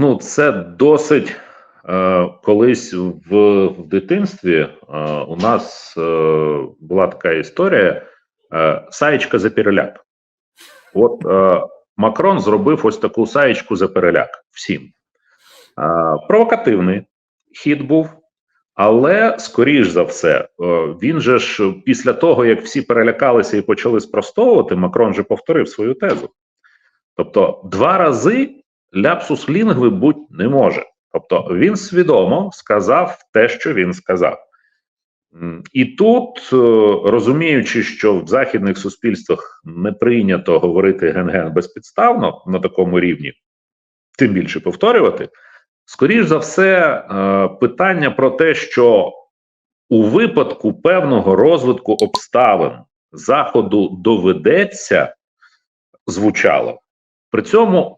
Ну, це досить е, колись в, в дитинстві е, у нас е, була така історія е, саєчка за переляк. От е, Макрон зробив ось таку саєчку за переляк всім. Е, провокативний хід був, але скоріш за все, е, він же ж після того, як всі перелякалися і почали спростовувати, Макрон же повторив свою тезу. Тобто, два рази ляпсус лінгви бути не може. Тобто він свідомо сказав те, що він сказав. І тут, е, розуміючи, що в західних суспільствах не прийнято говорити ген-ген безпідставно на такому рівні, тим більше повторювати, скоріш за все, е, питання про те, що у випадку певного розвитку обставин заходу доведеться, звучало. При цьому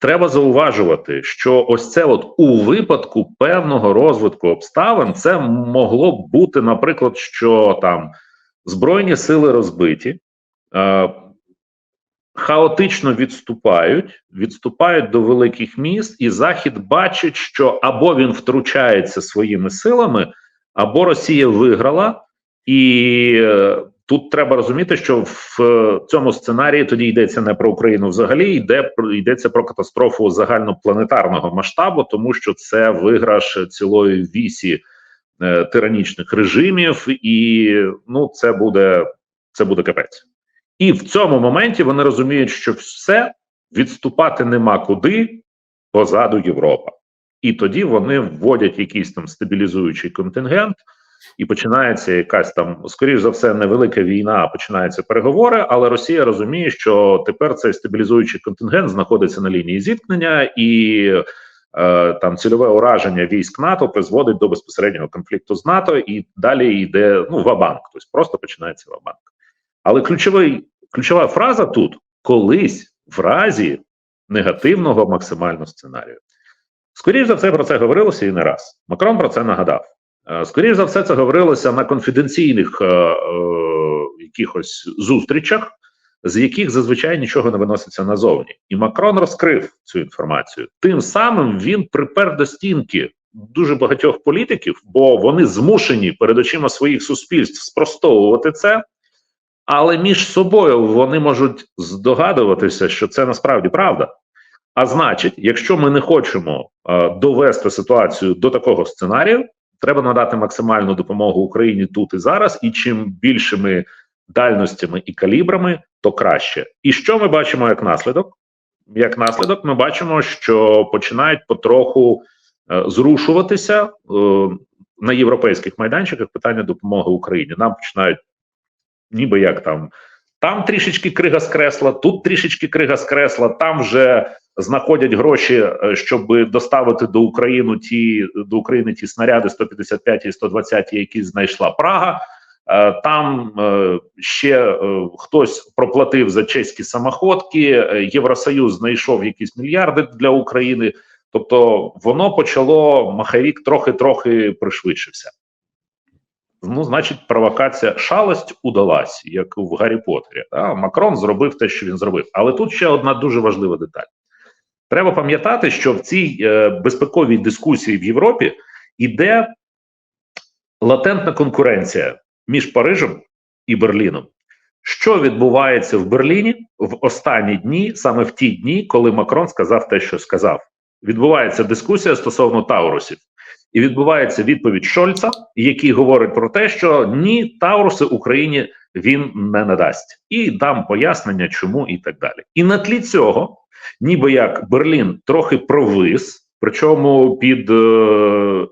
треба зауважувати, що ось це от у випадку певного розвитку обставин це могло б бути, наприклад, що там збройні сили розбиті, е, хаотично відступають, відступають до великих міст, і Захід бачить, що або він втручається своїми силами, або Росія виграла, і е, тут треба розуміти, що в цьому сценарії тоді йдеться не про Україну взагалі, йде йдеться про катастрофу загальнопланетарного масштабу, тому що це виграш цілої вісі е, тиранічних режимів, і ну це буде це буде капець. І в цьому моменті вони розуміють, що все відступати нема куди позаду Європа. І тоді вони вводять якийсь там стабілізуючий контингент, і починається якась там, скоріш за все, невелика війна, починаються переговори. Але Росія розуміє, що тепер цей стабілізуючий контингент знаходиться на лінії зіткнення, і е, там цільове ураження військ НАТО призводить до безпосереднього конфлікту з НАТО, і далі йде ну вабанк, тобто просто починається вабанк. Але ключовий, ключова фраза тут колись в разі негативного максимального сценарію. Скоріше за все, про це говорилося і не раз. Макрон про це нагадав. Е, Скоріше за все, це говорилося на конфіденційних е, е, якихось зустрічах, з яких зазвичай нічого не виноситься назовні. І Макрон розкрив цю інформацію. Тим самим він припер до стінки дуже багатьох політиків, бо вони змушені перед очима своїх суспільств спростовувати це. Але між собою вони можуть здогадуватися, що це насправді правда. А значить, якщо ми не хочемо е, довести ситуацію до такого сценарію, треба надати максимальну допомогу Україні тут і зараз, і чим більшими дальностями і калібрами, то краще. І що ми бачимо як наслідок? Як наслідок, ми бачимо, що починають потроху е, зрушуватися е, на європейських майданчиках питання допомоги Україні. Нам починають ніби як там. Там трішечки крига скресла, тут трішечки крига скресла, там вже знаходять гроші, е, щоб доставити до України ті до України ті снаряди 155 і 120, які знайшла Прага. Е, Там е, ще хтось проплатив за чеські самоходки. Євросоюз знайшов якісь мільярди для України. Тобто воно почало маховік трохи-трохи пришвидшився. Ну, значить, провокація шалость удалась, як в Гаррі Поттері. Да? Макрон зробив те, що він зробив. Але тут ще одна дуже важлива деталь. Треба пам'ятати, що в цій е, безпековій дискусії в Європі іде латентна конкуренція між Парижем і Берліном. Що відбувається в Берліні в останні дні, саме в ті дні, коли Макрон сказав те, що сказав? Відбувається дискусія стосовно Таурусів. І відбувається відповідь Шольца, який говорить про те, що ні, Тауруси Україні він не надасть, і дам пояснення, чому і так далі. І на тлі цього, ніби як Берлін трохи провис, причому під е,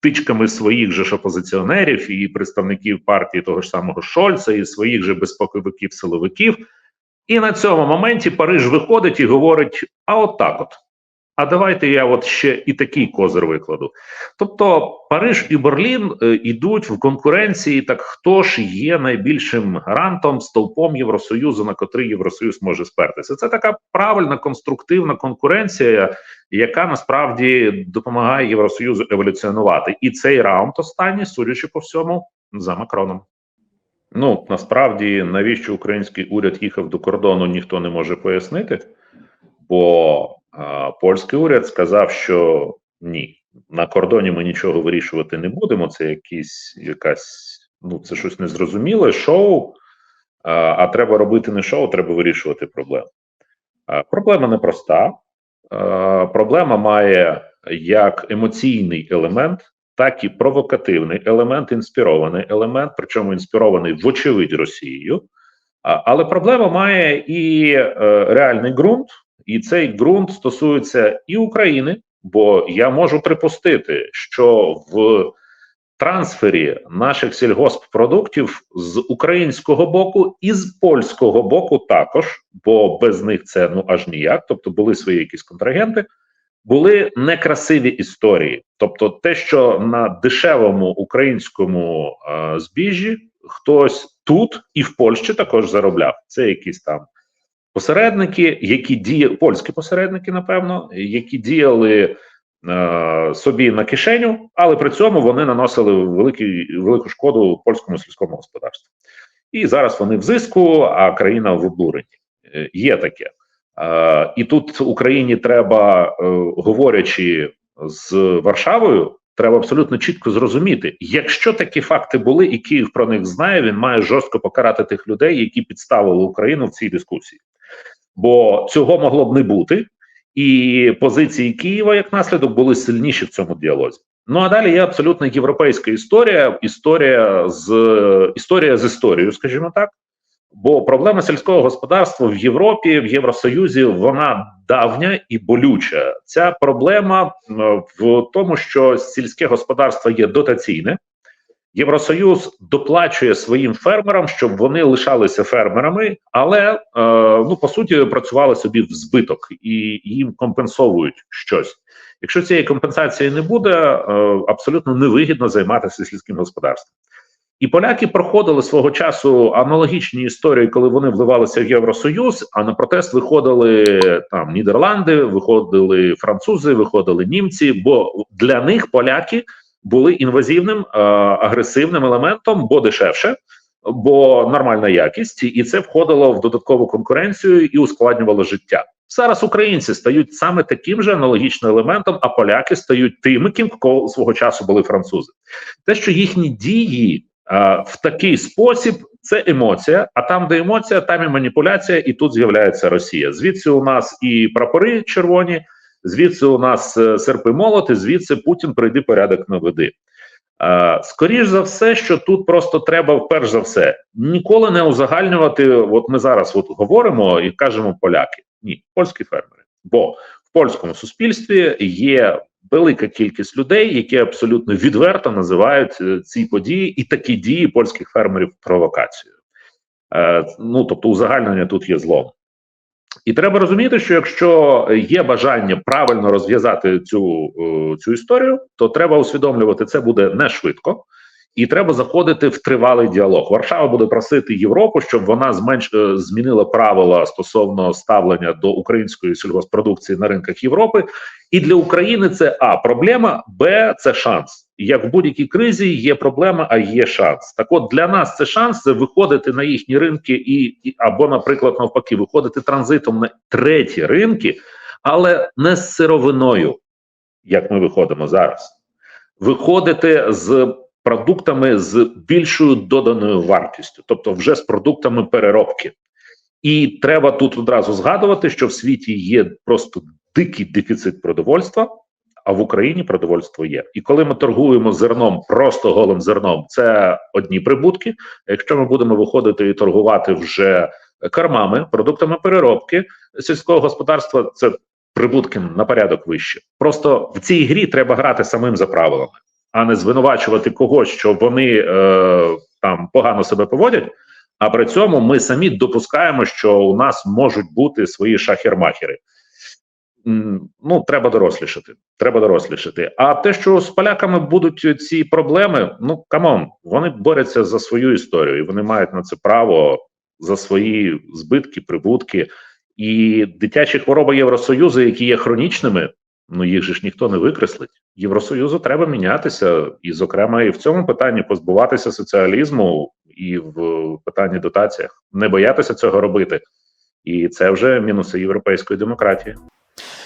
тичками своїх же ж опозиціонерів і представників партії того ж самого Шольца, і своїх же безпековиків силовиків. І на цьому моменті Париж виходить і говорить: а от так от. А давайте я от ще і такий козир викладу. Тобто Париж і Берлін е, йдуть в конкуренції. Так хто ж є найбільшим гарантом, стовпом Євросоюзу, на котрий Євросоюз може спертися? Це така правильна конструктивна конкуренція, яка насправді допомагає Євросоюзу еволюціонувати. І цей раунд останній, судячи по всьому, за Макроном. Ну насправді навіщо український уряд їхав до кордону, ніхто не може пояснити, бо польський уряд сказав, що ні, на кордоні ми нічого вирішувати не будемо. Це якісь якась, ну це щось незрозуміле шоу. А, треба робити не шоу, треба вирішувати проблему. Проблема непроста. Проблема має як емоційний елемент, так і провокативний елемент, інспірований елемент, причому інспірований вочевидь Росією. Але проблема має і е, реальний ґрунт, і цей ґрунт стосується і України, бо я можу припустити, що в трансфері наших сільгосппродуктів з українського боку і з польського боку також, бо без них це ну аж ніяк, тобто були свої якісь контрагенти. Були некрасиві історії, тобто те, що на дешевому українському е, збіжжі хтось тут і в Польщі також заробляв. Це якісь там посередники, які діяли польські посередники, напевно, які діяли е, собі на кишеню, але при цьому вони наносили великий, велику шкоду польському сільському господарству. І зараз вони в зиску, а країна в обуренні. Е, є таке. Е, і тут Україні треба, е, говорячи з Варшавою, треба абсолютно чітко зрозуміти, якщо такі факти були, і Київ про них знає, він має жорстко покарати тих людей, які підставили Україну в цій дискусії. Бо цього могло б не бути, і позиції Києва як наслідок були сильніші в цьому діалозі. Ну а далі є абсолютно європейська історія, історія з історія з історією, скажімо так. Бо проблема сільського господарства в Європі, в Євросоюзі, вона давня і болюча. Ця проблема в тому, що сільське господарство є дотаційне. Євросоюз доплачує своїм фермерам, щоб вони лишалися фермерами, але е, ну по суті працювали собі в збиток і їм компенсовують щось. Якщо цієї компенсації не буде, е, абсолютно невигідно займатися сільським господарством. І поляки проходили свого часу аналогічні історії, коли вони вливалися в Євросоюз. А на протест виходили там Нідерланди, виходили французи, виходили німці. Бо для них поляки були інвазивним е, агресивним елементом, бо дешевше, бо нормальна якість, і це входило в додаткову конкуренцію і ускладнювало життя. Зараз українці стають саме таким же аналогічним елементом, а поляки стають тими, ким свого часу були французи. Те, що їхні дії в такий спосіб це емоція. А там, де емоція, там і маніпуляція, і тут з'являється Росія. Звідси у нас і прапори червоні, звідси у нас е, серпи молоти, звідси Путін прийди порядок наведи. Скоріш за все, що тут просто треба, перш за все, ніколи не узагальнювати. От ми зараз от говоримо і кажемо поляки. Ні, польські фермери. Бо в польському суспільстві є велика кількість людей, які абсолютно відверто називають е, ці події і такі дії польських фермерів провокацією. Е, ну тобто, узагальнення тут є злом. І треба розуміти, що якщо є бажання правильно розв'язати цю е, цю історію, то треба усвідомлювати, це буде не швидко, і треба заходити в тривалий діалог. Варшава буде просити Європу, щоб вона зменш е, змінила правила стосовно ставлення до української сільгоспродукції на ринках Європи. І для України це а проблема, б це шанс. Як в будь-якій кризі є проблема, а є шанс. Так, от для нас це шанс виходити на їхні ринки, і, і або, наприклад, навпаки, виходити транзитом на треті ринки, але не з сировиною, як ми виходимо зараз. Виходити з продуктами з більшою доданою вартістю, тобто вже з продуктами переробки. І треба тут одразу згадувати, що в світі є просто дикий дефіцит продовольства, а в Україні продовольство є. І коли ми торгуємо зерном, просто голим зерном, це одні прибутки. Якщо ми будемо виходити і торгувати вже кормами, продуктами переробки сільського господарства, це прибутки на порядок вище. Просто в цій грі треба грати самим за правилами а не звинувачувати когось, що вони е, там погано себе поводять. А при цьому ми самі допускаємо, що у нас можуть бути свої шахермахери. Ну, треба дорослішати. Треба дорослішати. А те, що з поляками будуть ці проблеми, ну камон, вони борються за свою історію, і вони мають на це право за свої збитки, прибутки і дитячі хвороби Євросоюзу, які є хронічними, Ну їх же ж ніхто не викреслить. Євросоюзу треба мінятися, і, зокрема, і в цьому питанні позбуватися соціалізму і в питанні дотаціях, не боятися цього робити. І це вже мінуси європейської демократії.